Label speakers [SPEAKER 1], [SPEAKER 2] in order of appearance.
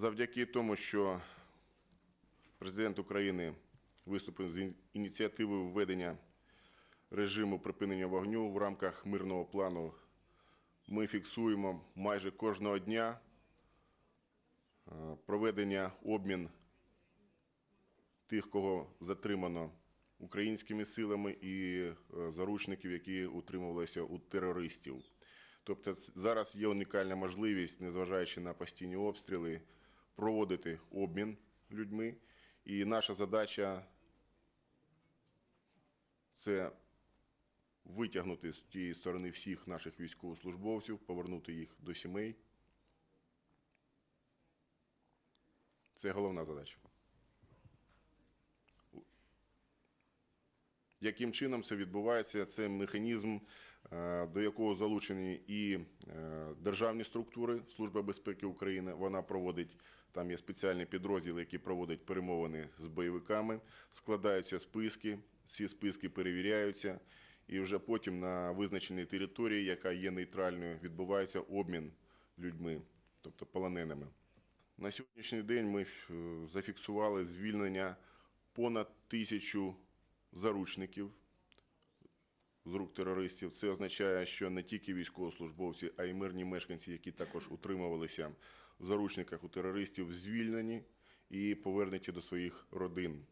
[SPEAKER 1] Завдяки тому, що президент України виступив з ініціативою введення режиму припинення вогню в рамках мирного плану, ми фіксуємо майже кожного дня е, проведення обмін тих, кого затримано українськими силами і е, заручників, які утримувалися у терористів. Тобто зараз є унікальна можливість, незважаючи на постійні обстріли, проводити обмін людьми. І наша задача це витягнути з тієї сторони всіх наших військовослужбовців, повернути їх до сімей. Це головна задача. Яким чином це відбувається? Це механізм, е, до якого залучені і е, державні структури, Служба безпеки України. Вона проводить там є спеціальні підрозділи, які проводять перемовини з бойовиками, складаються списки, ці списки перевіряються, і вже потім на визначеній території, яка є нейтральною, відбувається обмін людьми, тобто полоненими. На сьогоднішній день ми е, зафіксували звільнення понад тисячу заручників з рук терористів. Це означає, що не тільки військовослужбовці, а й мирні мешканці, які також утримувалися в заручниках у терористів, звільнені і повернуті до своїх родин.